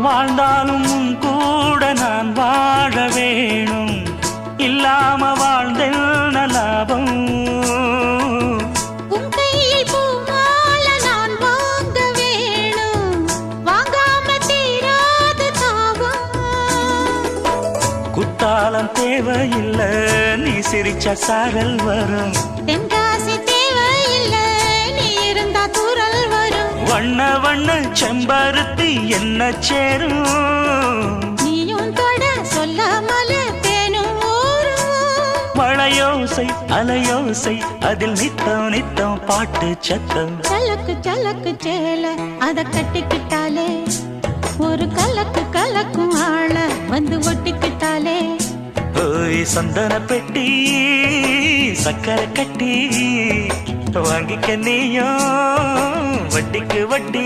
வாழ்ந்தாலும் கூட நான் வாழ வேணும். இல்லாம வாழ்ந்தென்ன லாபம். குத்தாலம் தேவையில்லை நீ சிரிச்ச சாரல் வரும். வண்ண வண்ண செம்பருத்தி என்ன சேரும்? நீயும் தொட சொல்லாமல தேனும் மழையோசை அலையோசை அதில் நித்தம் நித்தம் பாட்டு சத்தம். சலக்கு சலக்கு சேல அத கட்டிக்கிட்டாலே. ஒரு கலக்கு கலக்கும் ஆள வந்து ஒட்டிக்கிட்டாலே. ஓய் சந்தன பெட்டி சக்கரை கட்டி வாங்கிக்க நீயும். வட்டிக்கு வட்டி.